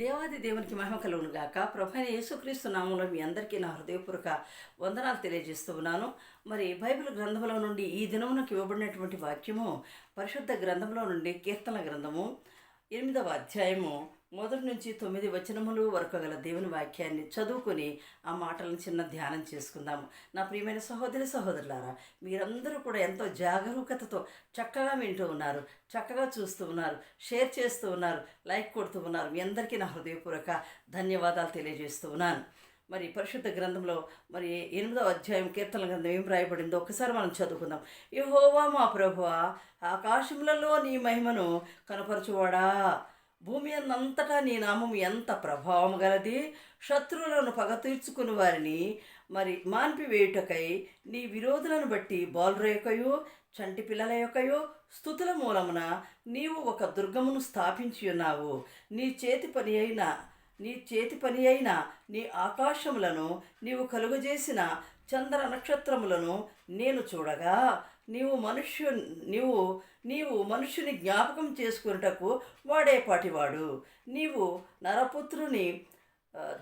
దేవాది దేవునికి మహిమ కలుగును గాక. ప్రభైన యేసుక్రీస్తు నామంలో మీ అందరికీ నా హృదయపూర్వక వందనాలు తెలియజేస్తూ ఉన్నాను. మరి బైబిల్ గ్రంథంలో నుండి ఈ దినమునకు ఇవ్వబడినటువంటి వాక్యము పరిశుద్ధ గ్రంథంలో నుండి కీర్తన గ్రంథము ఎనిమిదవ అధ్యాయము మొదటి నుంచి తొమ్మిది వచనములు వరకు గల దేవుని వాక్యాన్ని చదువుకొని ఆ మాటలను చిన్న ధ్యానం చేసుకుందాము నా ప్రియమైన సహోదరి సహోదరులారా మీరందరూ కూడా ఎంతో జాగరూకతతో చక్కగా వింటూ ఉన్నారు చక్కగా చూస్తూ ఉన్నారు షేర్ చేస్తూ ఉన్నారు లైక్ కొడుతూ ఉన్నారు. మీ అందరికీ నా హృదయపూర్వక ధన్యవాదాలు తెలియజేస్తూ ఉన్నాను. మరి పరిశుద్ధ గ్రంథంలో మరి ఎనిమిదో అధ్యాయం కీర్తన గ్రంథం ఏం రాయబడిందో ఒకసారి మనం చదువుకుందాం. యహోవా మా ప్రభువా ఆకాశములలో నీ మహిమను కనపరచువాడా? భూమి అంతటా నీ నామం ఎంత ప్రభావం గలది? శత్రువులను పగ తీర్చుకుని వారిని మరి మాన్పివేయుటకై నీ విరోధులను బట్టి బాలుర యొక్కయో చంటి పిల్లల యొక్కయో స్థుతుల మూలమున నీవు ఒక దుర్గమును స్థాపించి ఉన్నావు. నీ చేతి పని అయిన నీ చేతి పని అయిన నీ ఆకాశములను నీవు కలుగజేసిన చంద్ర నక్షత్రములను నేను చూడగా నీవు మనుష్యు నీవు నీవు మనుష్యుని జ్ఞాపకం చేసుకున్నటకు వాడేపాటివాడు నీవు నరపుత్రుని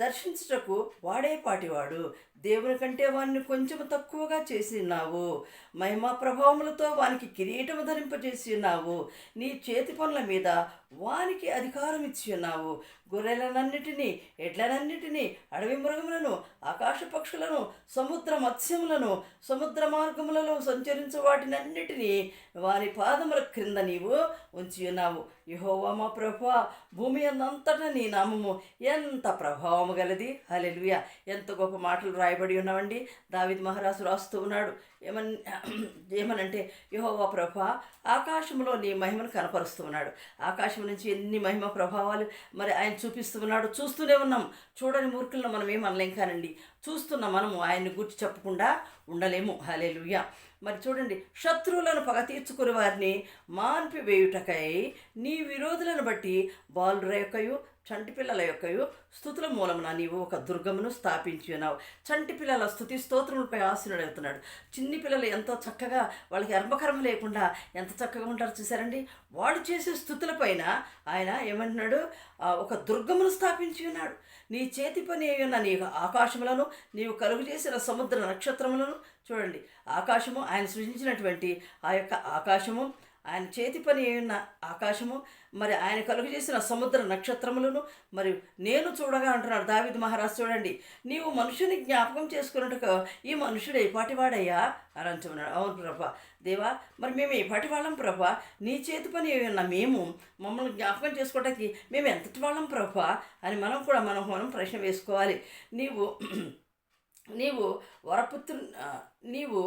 దర్శించుటకు వాడేపాటివాడు దేవుని కంటే వాడిని కొంచెం తక్కువగా చేసి ఉన్నావు మహిమా ప్రభావములతో వానికి కిరీటము ధరింపజేసి ఉన్నావు నీ చేతి పనుల మీద వానికి అధికారం ఇచ్చి ఉన్నావు గొర్రెలనన్నిటినీ ఎడ్లనన్నిటినీ అడవి మృగములను ఆకాశ పక్షులను సముద్ర మత్స్యములను సముద్ర మార్గములలో సంచరించు వాటినన్నిటినీ వారి పాదముల క్రింద నీవు ఉంచి ఉన్నావు. యహోవా మా ప్రభా భూమి అంతటా నీ నామము ఎంత ప్రభావము గలది? హలెలుయ ఎంత గొప్ప మాటలు రాయబడి ఉన్నామండి దావిద్ మహారాజు రాస్తూ ఉన్నాడు. ఏమన్ ఏమనంటే యహోవా ప్రభా ఆకాశంలో నీ మహిమను కనపరుస్తూ ఉన్నాడు ఆకాశం నుంచి ఎన్ని మహిమ ప్రభావాలు మరి ఆయన చూపిస్తూ ఉన్నాడు చూస్తూనే ఉన్నాం. చూడని మూర్ఖులను మనం ఏమనలేం కానండి. చూస్తున్న మనము ఆయన్ని గుర్తు చెప్పకుండా ఉండలేము. హలేలుయ మరి చూడండి శత్రువులను పగ తీర్చుకుని వారిని మాన్పి వేయుటకై నీ విరోధులను బట్టి బాలుర యొక్కయు చంటి పిల్లల యొక్కయు స్థుతుల మూలమున నీవు ఒక దుర్గమును స్థాపించి ఉన్నావు. చంటి పిల్లల స్థుతి స్తోత్రములపై ఆశీనుడవుతున్నాడు చిన్ని పిల్లలు ఎంతో చక్కగా వాళ్ళకి అర్మకర్మ లేకుండా ఎంత చక్కగా ఉంటారు చూసారండి వాడు చేసే స్థుతులపైన ఆయన ఏమంటున్నాడు? ఒక దుర్గమును స్థాపించి ఉన్నాడు. నీ చేతి పని అయి ఉన్న నీ ఆకాశములను నీవు కలుగు చేసిన సముద్ర నక్షత్రములను చూడండి. ఆకాశము ఆయన సృజించినటువంటి ఆ యొక్క ఆకాశము ఆయన చేతి పని అయిన ఉన్న ఆకాశము మరి ఆయన కలుగు చేసిన సముద్ర నక్షత్రములను మరి నేను చూడగా అంటున్నాడు దావిద్ మహారాజ్ చూడండి నీవు మనుషుని జ్ఞాపకం చేసుకున్నట్టుగా ఈ మనుషుడు ఏపాటివాడయ్యా పాటివాడయ్యా అని అంటున్నాడు. అవును ప్రభా దేవా మరి మేము ఏపాటి వాళ్ళం ప్రభా? నీ చేతి పని అయి ఉన్న మేము మమ్మల్ని జ్ఞాపకం చేసుకోవడానికి మేము ఎంతటి వాళ్ళం ప్రభా? అని మనం కూడా మనం మనం ప్రశ్న వేసుకోవాలి. నీవు నీవు వరపుత్రు నీవు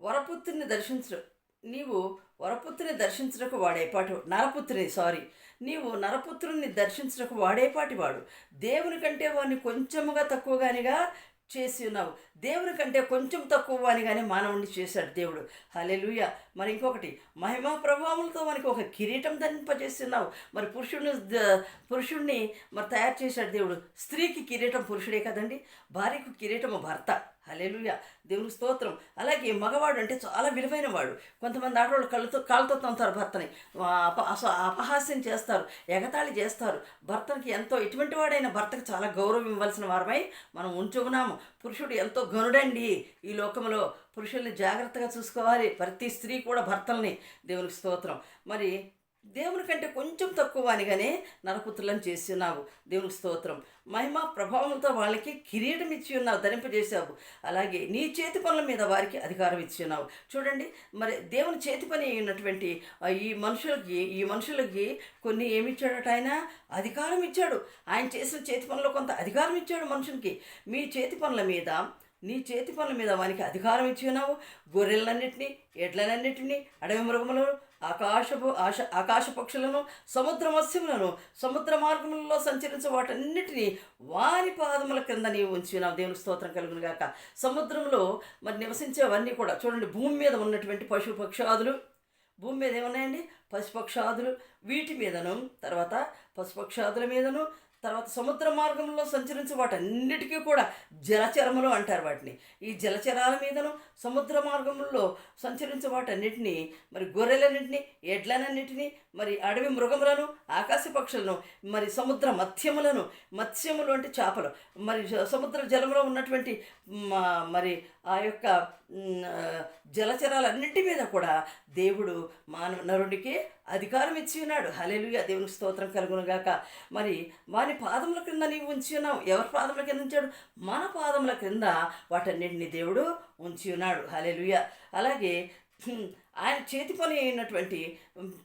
వరపుత్రుని దర్శించు నీవు వరపుత్రిని దర్శించుటకు వాడేపాటి నరపుత్రుని సారీ నీవు నరపుత్రుని దర్శించుటకు వాడేపాటి వాడు. దేవుని కంటే వాడిని కొంచెముగా తక్కువగానిగా చేసి ఉన్నావు. దేవుని కంటే కొంచెం తక్కువ అని కానీ మానవుడిని చేశాడు దేవుడు. హలెలుయ మరి ఇంకొకటి మహిమా ప్రభావములతో మనకి ఒక కిరీటం ధరింపజేస్తున్నావు మరి పురుషుడిని పురుషుణ్ణి పురుషుడిని మరి తయారు చేశాడు దేవుడు. స్త్రీకి కిరీటం పురుషుడే కదండి. భార్యకు కిరీటము భర్త. హలెలుయ దేవుని స్తోత్రం. అలాగే మగవాడు అంటే చాలా విలువైన వాడు కొంతమంది ఆడవాళ్ళు కళ్ళతో కాళ్ళతో తంతారు భర్తని. అపహాస్యం చేస్తారు ఎగతాళి చేస్తారు. భర్తకి ఎంతో ఎటువంటి వాడైన భర్తకు చాలా గౌరవం ఇవ్వాల్సిన వారమై మనం ఉంచుకున్నాము. పురుషుడు ఎంతో గనుడండి ఈ లోకంలో పురుషుల్ని జాగ్రత్తగా చూసుకోవాలి. ప్రతి స్త్రీ కూడా భర్తల్ని దేవునికి స్తోత్రం. మరి దేవుని కంటే కొంచెం తక్కువ అనిగానే నరపుత్రులను చేసి ఉన్నావు. దేవునికి స్తోత్రం. మహిమ ప్రభావంతో వాళ్ళకి కిరీటం ఇచ్చి ఉన్నావు ధరింపజేశావు. అలాగే నీ చేతి పనుల మీద వారికి అధికారం ఇచ్చి ఉన్నావు. చూడండి మరి దేవుని చేతి పని ఉన్నటువంటి ఈ మనుషులకి ఈ మనుషులకి కొన్ని ఏమి ఇచ్చాడట ఆయన? అధికారం ఇచ్చాడు. ఆయన చేసిన చేతి పనుల్లో కొంత అధికారం ఇచ్చాడు మనుషులకి మీ చేతి పనుల మీద నీ చేతి పనుల మీద వానికి అధికారం ఇచ్చి ఉన్నావు. గొర్రెలన్నింటినీ ఎడ్లనన్నింటినీ అడవి మృగములను ఆకాశపు ఆశ ఆకాశ పక్షులను సముద్ర మత్స్యములను సముద్ర మార్గములలో సంచరించే వాటన్నిటినీ వారి పాదముల క్రింద నీవు ఉంచి నా దేవుని స్తోత్రం కలుగును గాక. సముద్రంలో మరి నివసించేవన్నీ కూడా చూడండి భూమి మీద ఉన్నటువంటి పశు పక్షాదులు భూమి మీద ఏమున్నాయండి? పశుపక్షాదులు. వీటి మీదను తర్వాత పశుపక్షాదుల మీదను తర్వాత సముద్ర మార్గంలో సంచరించే వాటన్నిటికీ కూడా జలచరములు అంటారు వాటిని. ఈ జలచరాల మీదను సముద్ర మార్గంలో సంచరించే వాటన్నిటిని మరి గొర్రెలన్నింటినీ ఎడ్లనన్నింటినీ మరి అడవి మృగములను ఆకాశ పక్షులను మరి సముద్ర మత్స్యములను మత్స్యములు అంటే చేపలు మరి సముద్ర జలంలో ఉన్నటువంటి మరి ఆ యొక్క జలచరాలన్నింటి మీద కూడా దేవుడు మానవ నరుడికి అధికారం ఇచ్చి ఉన్నాడు. హల్లెలూయా. దేవునికి స్తోత్రం కలుగునుగాక మరి వాని పాదముల క్రింద నీవు ఉంచి ఉన్నావు. ఎవరి పాదముల కింద ఉంచాడు? మన పాదముల క్రింద వాటన్నింటినీ దేవుడు ఉంచి ఉన్నాడు. హలేలుయ అలాగే ఆయన చేతి పని అయినటువంటి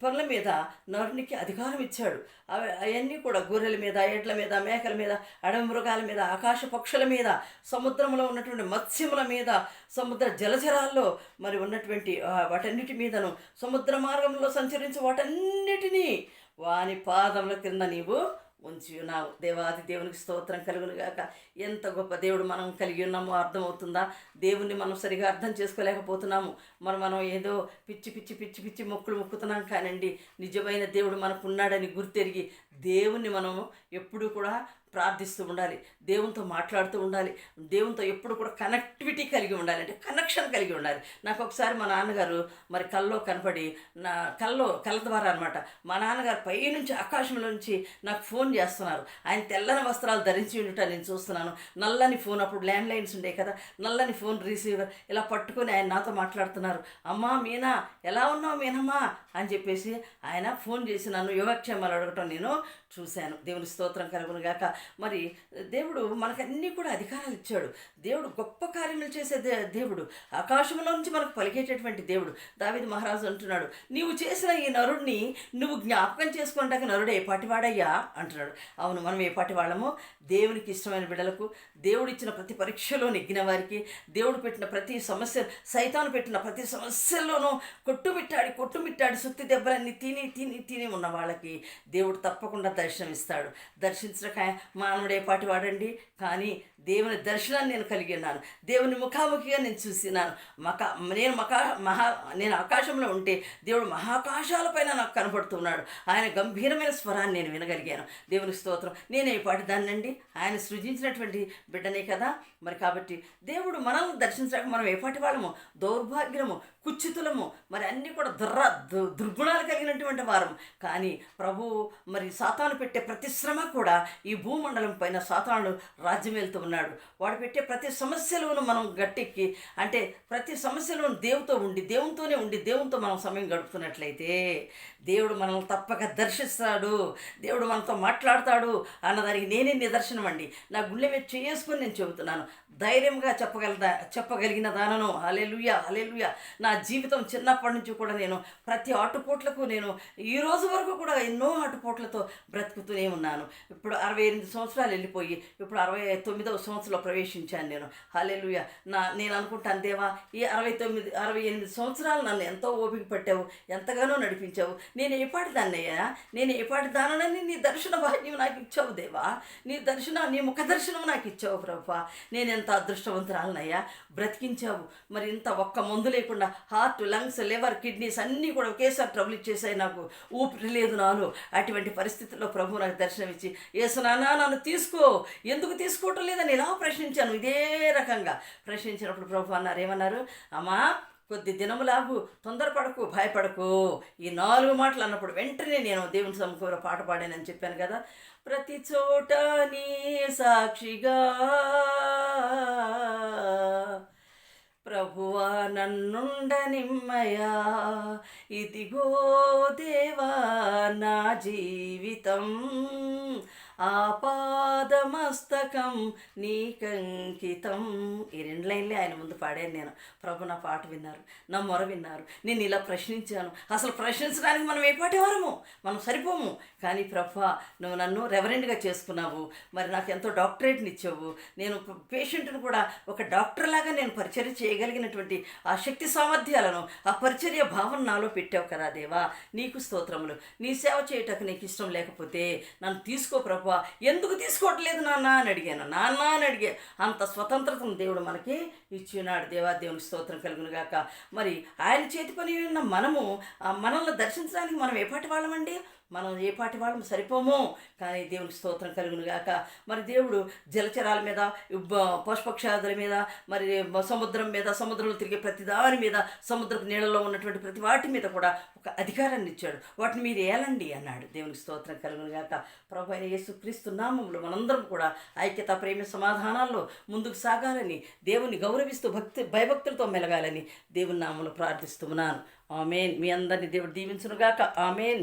పనుల మీద నరునికి అధికారం ఇచ్చాడు. అవి అవన్నీ కూడా గొర్రెల మీద ఎడ్ల మీద మేకల మీద అడవి మృగాల మీద ఆకాశ పక్షుల మీద సముద్రంలో ఉన్నటువంటి మత్స్యముల మీద సముద్ర జలచరాల్లో మరి ఉన్నటువంటి వాటన్నిటి మీదను సముద్ర మార్గంలో సంచరించే వాటన్నిటినీ వాని పాదముల కింద నీవు ఉంచి ఉన్నావు దేవాది దేవునికి స్తోత్రం కలుగునుగాక ఎంత గొప్ప దేవుడు మనం కలిగి ఉన్నామో అర్థమవుతుందా? దేవుణ్ణి మనం సరిగా అర్థం చేసుకోలేకపోతున్నాము. మరి మనం ఏదో పిచ్చి పిచ్చి పిచ్చి పిచ్చి మొక్కులు మొక్కుతున్నాం కానండి. నిజమైన దేవుడు మనకు ఉన్నాడని గుర్తెరిగి దేవుణ్ణి మనము ఎప్పుడూ కూడా ప్రార్థిస్తూ ఉండాలి దేవునితో మాట్లాడుతూ ఉండాలి దేవునితో ఎప్పుడు కూడా కనెక్టివిటీ కలిగి ఉండాలి. అంటే కనెక్షన్ కలిగి ఉండాలి. నాకు ఒకసారి మా నాన్నగారు మరి కల్లో కనపడి నా కల్లో కళ్ళ ద్వారా అనమాట మా నాన్నగారు పైనుంచి ఆకాశంలో నుంచి నాకు ఫోన్ చేస్తున్నారు. ఆయన తెల్లని వస్త్రాలు ధరించి ఉండటం నేను చూస్తున్నాను. నల్లని ఫోన్ అప్పుడు ల్యాండ్ లైన్స్ ఉండే కదా నల్లని ఫోన్ రిసీవర్ ఇలా పట్టుకొని ఆయన నాతో మాట్లాడుతున్నారు. అమ్మా మీనా ఎలా ఉన్నావు మీనమ్మా? అని చెప్పేసి ఆయన ఫోన్ చేసి నన్ను యోగక్షేమాలు అడగటం నేను చూశాను. దేవుని స్తోత్రం కలుగును గాక మరి దేవుడు మనకన్నీ కూడా అధికారాలు ఇచ్చాడు. దేవుడు గొప్ప కార్యములు చేసే దే దేవుడు. ఆకాశంలో నుంచి మనకు పలికేటటువంటి దేవుడు. దావిది మహారాజు అంటున్నాడు నీవు చేసిన ఈ నరుడిని నువ్వు జ్ఞాపకం చేసుకుంటాక నరుడు ఏ పాటివాడయ్యా? అంటున్నాడు. అవును మనం ఏ పాటి వాళ్ళము దేవునికి ఇష్టమైన బిడలకు దేవుడు ఇచ్చిన ప్రతి పరీక్షలో నెగ్గిన వారికి దేవుడు పెట్టిన ప్రతి సమస్య సైతాను పెట్టిన ప్రతి సమస్యల్లోనూ కొట్టుమిట్టాడి కొట్టుమిట్టాడి సుత్తి దెబ్బలన్నీ తిని తిని తిని ఉన్న వాళ్ళకి దేవుడు తప్పకుండా దర్శనమిస్తాడు. దర్శించక మానవుడే పాటి వాడండి. కానీ దేవుని దర్శనాన్ని నేను కలిగి ఉన్నాను. దేవుని ముఖాముఖిగా నేను చూసినాను. మకా నేను మకా మహా నేను ఆకాశంలో ఉంటే దేవుడు మహాకాశాలపైన నాకు కనపడుతున్నాడు. ఆయన గంభీరమైన స్వరాన్ని నేను వినగలిగాను. దేవుని స్తోత్రం. నేను ఏ పాటి దాన్నండి. ఆయన సృజించినటువంటి బిడ్డనే కదా. మరి కాబట్టి దేవుడు మనల్ని దర్శించాక మనం ఏ పాటి వాళ్ళము? దౌర్భాగ్యము కుచ్చితులము మరి అన్నీ కూడా దుర్ర దు- దుర్గుణాలు కలిగినటువంటి వారం కానీ ప్రభు మరి సాతాను పెట్టే ప్రతి శ్రమ కూడా ఈ భూమి భూమండలం పైన సాతానుడు రాజ్యం వెళ్తూ ఉన్నాడు. వాడు పెట్టే ప్రతి సమస్యలోనూ మనం గట్టెక్కి అంటే ప్రతి సమస్యలోనూ దేవుతో ఉండి దేవునితోనే ఉండి దేవునితో మనం సమయం గడుపుతున్నట్లయితే దేవుడు మనల్ని తప్పక దర్శిస్తాడు. దేవుడు మనతో మాట్లాడతాడు అన్నదానికి నేనే నిదర్శనం అండి? నా గుండె మీద చేసుకొని నేను చెబుతున్నాను. ధైర్యంగా చెప్పగలదా చెప్పగలిగిన దానను అలెలుయ అలెలుయ నా జీవితం చిన్నప్పటి నుంచి కూడా నేను ప్రతి ఆటుపోట్లకు నేను ఈ రోజు వరకు కూడా ఎన్నో ఆటుపోట్లతో బ్రతుకుతూనే ఉన్నాను. ఇప్పుడు అరవై ఎనిమిది సంవత్సరాలు వెళ్ళిపోయి ఇప్పుడు అరవై తొమ్మిదవ సంవత్సరంలో ప్రవేశించాను నేను. హలెలుయ నా నేను అనుకుంటాను దేవా ఈ అరవై తొమ్మిది అరవై ఎనిమిది సంవత్సరాలు నన్ను ఎంతో ఓపిక పట్టావు ఎంతగానో నడిపించావు. నేను ఏ దాన్నయ్యా? నేను ఏ దానని నీ దర్శన భాగ్యం నాకు ఇచ్చావు దేవా. నీ దర్శన నీ ముఖ దర్శనం నాకు ఇచ్చావు ప్రభా. నేను ఎంత అదృష్టవంతురాలనయ్యా? బ్రతికించావు. మరి ఇంత ఒక్క మందు లేకుండా హార్ట్ లంగ్స్ లివర్ కిడ్నీస్ అన్నీ కూడా ఒకేసారి ట్రబుల్ ఇచ్చేసాయి నాకు. ఊపిరి లేదు నాలో. అటువంటి పరిస్థితుల్లో ప్రభు నాకు దర్శనం ఇచ్చి ఏసునానా నన్ను తీసుకో. ఎందుకు తీసుకోవటం లేదని ఇలా ప్రశ్నించాను. ఇదే రకంగా ప్రశ్నించినప్పుడు ప్రభు అన్నారు. ఏమన్నారు? అమ్మా కొద్ది దినములాగు తొందరపడకు భయపడకు. ఈ నాలుగు మాటలు అన్నప్పుడు వెంటనే నేను దేవుని సమకూర పాట పాడానని చెప్పాను కదా. ప్రతి చోట నీ సాక్షిగా ప్రభువా నన్నుండనిమ్మయా. ఇదిగో దేవా నా జీవితం. ఆపాదమస్తకం నీకంకితం ఈ రెండు లైన్లే ఆయన ముందు పాడాను నేను. ప్రభు నా పాట విన్నారు నా మొర విన్నారు. నేను ఇలా ప్రశ్నించాను. అసలు ప్రశ్నించడానికి మనం ఏ పాటేవారము మనం సరిపోము. కానీ ప్రభు నువ్వు నన్ను రెవరెంట్గా చేసుకున్నావు. మరి నాకు ఎంతో డాక్టరేట్ని ఇచ్చావు. నేను పేషెంట్ను కూడా ఒక డాక్టర్ లాగా నేను పరిచర్య చేయగలిగినటువంటి ఆ శక్తి సామర్థ్యాలను ఆ పరిచర్య భావన నాలో పెట్టావు కదా దేవా. నీకు స్తోత్రములు. నీ సేవ చేయటకు నీకు ఇష్టం లేకపోతే నన్ను తీసుకో ప్రభు. ఎందుకు తీసుకోవట్లేదు నాన్న? అని అడిగాను. నాన్న అని అడిగా అంత స్వతంత్రతను దేవుడు మనకి ఇచ్చినాడు. దేవాదేవుని స్తోత్రం కలుగును గాక. మరి ఆయన చేతి పని ఉన్న మనము మనల్ని దర్శించడానికి మనం ఏ వాళ్ళమండి? మనం ఏ పాటి వాళ్ళం సరిపోము. కానీ దేవునికి స్తోత్రం కలుగును గాక మరి దేవుడు జలచరాల మీద బ- పశుపక్షాదుల మీద మరి సముద్రం మీద సముద్రంలో తిరిగే ప్రతి దాని మీద సముద్రపు నీళ్ళలో ఉన్నటువంటి ప్రతి వాటి మీద కూడా ఒక అధికారాన్ని ఇచ్చాడు. వాటిని మీరు ఏలండి అన్నాడు. దేవునికి స్తోత్రం కలుగును గాక ప్రభు అయిన క్రీస్తు నామంలో మనందరం కూడా ఐక్యత ప్రేమ సమాధానాల్లో ముందుకు సాగాలని దేవుని గౌరవిస్తూ భక్తి భయభక్తులతో మెలగాలని దేవుని నామంలో ప్రార్థిస్తున్నాను. ఆమెన్. మీ అందరిని దేవుడు దీవించునుగాక. ఆమెన్.